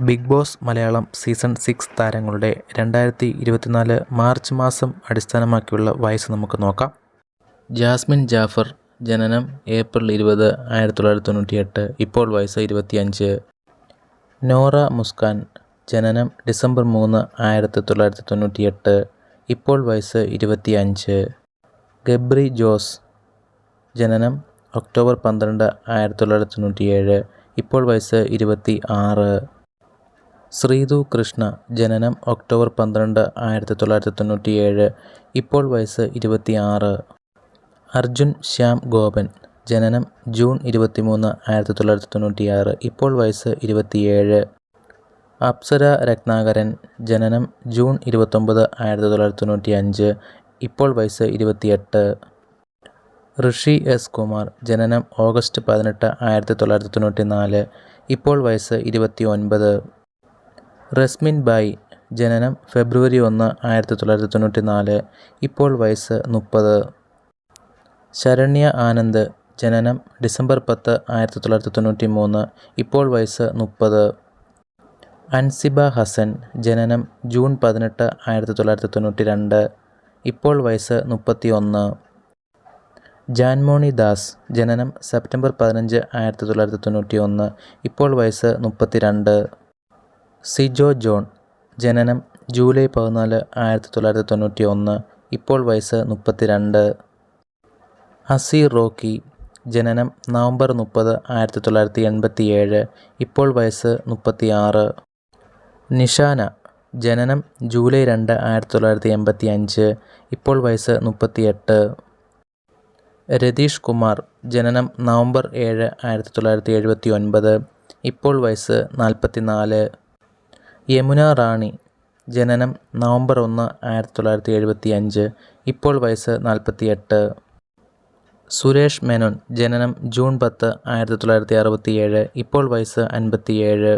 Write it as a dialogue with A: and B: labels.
A: Big Boss Malayalam season six താരങ്ങളുടെ രണ്ടായിരത്തി ഇരുപത്തിനാല് മാർച്ച് മാസം അടിസ്ഥാനമാക്കിയുള്ള വയസ്സ് നമുക്ക് നോക്കാം. ജാസ്മിൻ ജാഫർ ജനനം ഏപ്രിൽ ഇരുപത് ആയിരത്തി തൊള്ളായിരത്തി തൊണ്ണൂറ്റിയെട്ട് ഇപ്പോൾ വയസ്സ് ഇരുപത്തിയഞ്ച്. നോറ മുസ്കാൻ ജനനം ഡിസംബർ മൂന്ന് ആയിരത്തി തൊള്ളായിരത്തി തൊണ്ണൂറ്റിയെട്ട് ഇപ്പോൾ വയസ്സ് ഇരുപത്തിയഞ്ച്. ഗബ്രി ജോസ് ജനനം ഒക്ടോബർ പന്ത്രണ്ട് ആയിരത്തി തൊള്ളായിരത്തി തൊണ്ണൂറ്റിയേഴ് ഇപ്പോൾ വയസ്സ് ഇരുപത്തി ആറ് ശ്രീതു കൃഷ്ണ ജനനം ഒക്ടോബർ പന്ത്രണ്ട് ആയിരത്തി തൊള്ളായിരത്തി തൊണ്ണൂറ്റിയേഴ് ഇപ്പോൾ വയസ്സ് ഇരുപത്തിയാറ്. അർജുൻ ശ്യാം ഗോപൻ ജനനം ജൂൺ ഇരുപത്തിമൂന്ന് ആയിരത്തി തൊള്ളായിരത്തി തൊണ്ണൂറ്റിയാറ് ഇപ്പോൾ വയസ്സ് ഇരുപത്തിയേഴ്. അപ്സര രത്നാകരൻ ജനനം ജൂൺ ഇരുപത്തൊമ്പത് ആയിരത്തി തൊള്ളായിരത്തി തൊണ്ണൂറ്റി അഞ്ച് ഇപ്പോൾ വയസ്സ് ഇരുപത്തിയെട്ട്. ഋഷി എസ് കുമാർ ജനനം ഓഗസ്റ്റ് പതിനെട്ട് ആയിരത്തി തൊള്ളായിരത്തി തൊണ്ണൂറ്റി നാല് ഇപ്പോൾ വയസ്സ് ഇരുപത്തി ഒൻപത് റസ്മിൻ ബായ് ജനനം ഫെബ്രുവരി ഒന്ന് ആയിരത്തി തൊള്ളായിരത്തി തൊണ്ണൂറ്റി നാല് ഇപ്പോൾ വയസ്സ് മുപ്പത്. ശരണ്യ ആനന്ദ് ജനനം ഡിസംബർ പത്ത് ആയിരത്തി തൊള്ളായിരത്തി തൊണ്ണൂറ്റി മൂന്ന് ഇപ്പോൾ വയസ്സ് മുപ്പത്. അൻസിബ ഹസൻ ജനനം ജൂൺ പതിനെട്ട് ആയിരത്തി തൊള്ളായിരത്തി തൊണ്ണൂറ്റി രണ്ട് ഇപ്പോൾ വയസ്സ് മുപ്പത്തി ഒന്ന് ജാൻമോണി ദാസ് ജനനം സെപ്റ്റംബർ പതിനഞ്ച് ആയിരത്തി തൊള്ളായിരത്തി തൊണ്ണൂറ്റി ഒന്ന് ഇപ്പോൾ വയസ്സ് മുപ്പത്തി രണ്ട് സിജോ ജോൺ ജനനം ജൂലൈ പതിനാല് ആയിരത്തി തൊള്ളായിരത്തി തൊണ്ണൂറ്റി ഒന്ന് ഇപ്പോൾ വയസ്സ് മുപ്പത്തി അസി റോക്കി ജനനം നവംബർ മുപ്പത് ആയിരത്തി തൊള്ളായിരത്തി എൺപത്തി ഏഴ് ഇപ്പോൾ വയസ്സ് മുപ്പത്തി ആറ് നിഷാന ജനനം ജൂലൈ രണ്ട് ആയിരത്തി തൊള്ളായിരത്തി എൺപത്തി അഞ്ച് ഇപ്പോൾ വയസ്സ് മുപ്പത്തി എട്ട് രതീഷ് കുമാർ ജനനം നവംബർ ഏഴ് ആയിരത്തി തൊള്ളായിരത്തി എഴുപത്തി ഒൻപത് ഇപ്പോൾ വയസ്സ് നാൽപ്പത്തി നാല് യമുന റാണി ജനനം നവംബർ ഒന്ന് ആയിരത്തി തൊള്ളായിരത്തി എഴുപത്തി അഞ്ച് ഇപ്പോൾ വയസ്സ് നാൽപ്പത്തി എട്ട് സുരേഷ് മേനോൻ ജനനം ജൂൺ പത്ത് ആയിരത്തി തൊള്ളായിരത്തി അറുപത്തി ഏഴ് ഇപ്പോൾ വയസ്സ് അൻപത്തി ഏഴ്